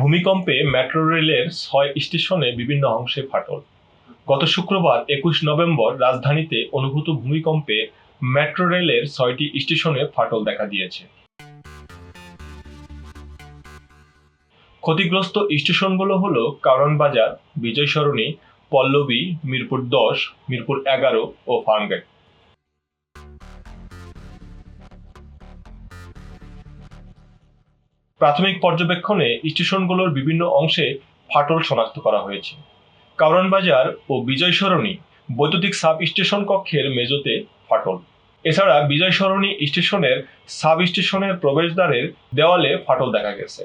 ভূমিকম্পে মেট্রো রেলের ছয় স্টেশনে বিভিন্ন অংশে ফাটল। গত শুক্রবার একুশ নভেম্বর রাজধানীতে অনুভূত ভূমিকম্পে মেট্রো রেলের ছয়টি স্টেশনে ফাটল দেখা দিয়েছে। ক্ষতিগ্রস্ত স্টেশনগুলো হলো কারণ বাজার বিজয় সরণি পল্লবী, মিরপুর দশ, মিরপুর এগারো ও ফার্মগেট প্রাথমিক পর্যবেক্ষণে স্টেশনগুলোর বিভিন্ন অংশে ফাটল শনাক্ত করা হয়েছে। কারণ বাজার ও বিজয় সরণি বৈদ্যুতিক সাব স্টেশন কক্ষের মেজোতে ফাটল। এছাড়া বিজয় সরণি স্টেশনের সাব স্টেশনের প্রবেশদ্বারের দেওয়ালে ফাটল দেখা গেছে।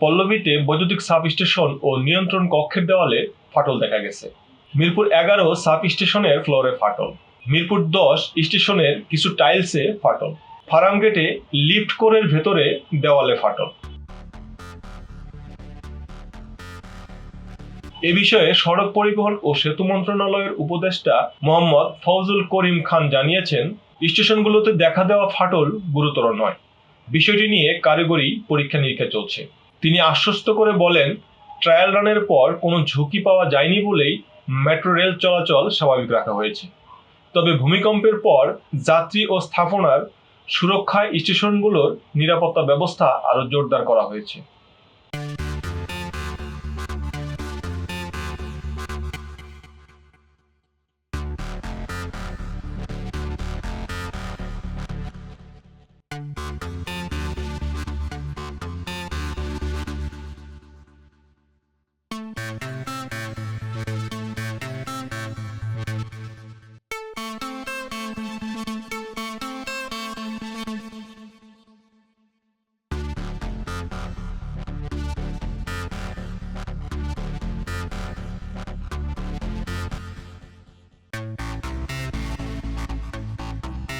পল্লবীতে বৈদ্যুতিক সাব স্টেশন ও নিয়ন্ত্রণ কক্ষের দেওয়ালে ফাটল দেখা গেছে। মিরপুর এগারো সাব স্টেশনের ফ্লোরে ফাটল। মিরপুর দশ স্টেশনের কিছু টাইলসে ফাটল। ফার্মগেটে লিফট কোরের ভেতরে দেওয়ালে ফাটল। এ বিষয়ে সড়ক পরিবহন ও সেতু মন্ত্রণালয়ের উপদেষ্টা মোহাম্মদ ফৌজুল করিম খান জানিয়েছেন, স্টেশনগুলোতে দেখা দেওয়া ফাটল গুরুতর নয়। বিষয়টি নিয়ে কারিগরি পরীক্ষা নিরীক্ষা চলছে। তিনি আশ্বস্ত করে বলেন ট্রায়াল রানের পর কোনো ঝুঁকি পাওয়া যায়নি বলেই মেট্রো রেল চলাচল স্বাভাবিক রাখা হয়েছে। তবে ভূমিকম্পের পর যাত্রী ও স্থাপনার সুরক্ষায় স্টেশনগুলোর নিরাপত্তা ব্যবস্থা আরও জোরদার করা হয়েছে।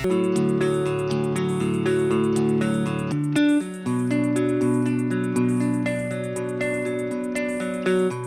thank you.